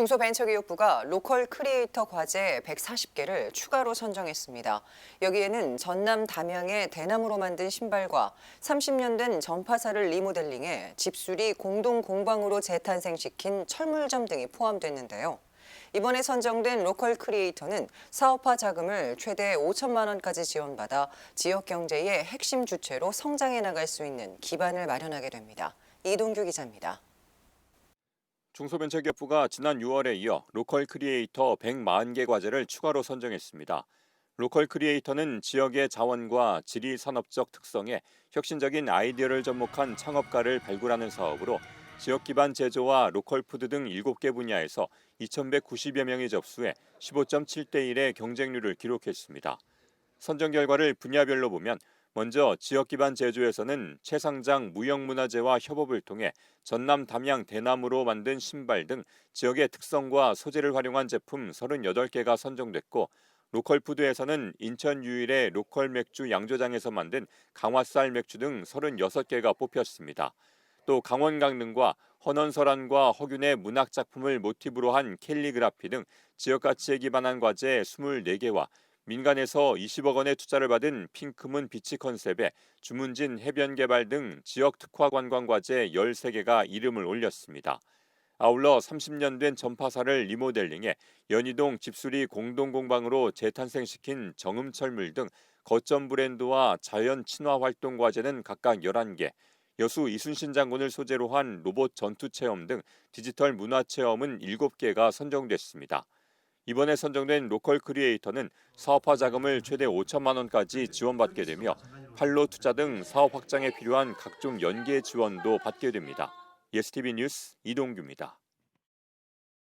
중소벤처기업부가 로컬 크리에이터 과제 140개를 추가로 선정했습니다. 여기에는 전남 담양의 대나무로 만든 신발과 30년 된 전파사를 리모델링해 집수리 공동 공방으로 재탄생시킨 철물점 등이 포함됐는데요. 이번에 선정된 로컬 크리에이터는 사업화 자금을 최대 5천만 원까지 지원받아 지역 경제의 핵심 주체로 성장해 나갈 수 있는 기반을 마련하게 됩니다. 이동규 기자입니다. 중소벤처기업부가 지난 6월에 이어 로컬 크리에이터 140개 과제를 추가로 선정했습니다. 로컬 크리에이터는 지역의 자원과 지리 산업적 특성에 혁신적인 아이디어를 접목한 창업가를 발굴하는 사업으로 지역 기반 제조와 로컬 푸드 등 7개 분야에서 2,190여 명이 접수해 15.7대 1의 경쟁률을 기록했습니다. 선정 결과를 분야별로 보면 먼저 지역 기반 제조에서는 최상장 무형문화재와 협업을 통해 전남 담양 대나무로 만든 신발 등 지역의 특성과 소재를 활용한 제품 38개가 선정됐고 로컬 푸드에서는 인천 유일의 로컬 맥주 양조장에서 만든 강화쌀 맥주 등 36개가 뽑혔습니다. 또 강원 강릉과 헌원설안과 허균의 문학 작품을 모티브로 한 캘리그라피 등 지역 가치에 기반한 과제 24개와 민간에서 20억 원의 투자를 받은 핑크문 비치 컨셉의 주문진 해변 개발 등 지역 특화 관광 과제 13개가 이름을 올렸습니다. 아울러 30년 된 전파사를 리모델링해 연희동 집수리 공동 공방으로 재탄생시킨 정음철물 등 거점 브랜드와 자연 친화 활동 과제는 각각 11개, 여수 이순신 장군을 소재로 한 로봇 전투 체험 등 디지털 문화 체험은 7개가 선정됐습니다. 이번에 선정된 로컬 크리에이터는 사업화 자금을 최대 5천만 원까지 지원받게 되며 판로 투자 등 사업 확장에 필요한 각종 연계 지원도 받게 됩니다. 예스티비 뉴스 이동규입니다.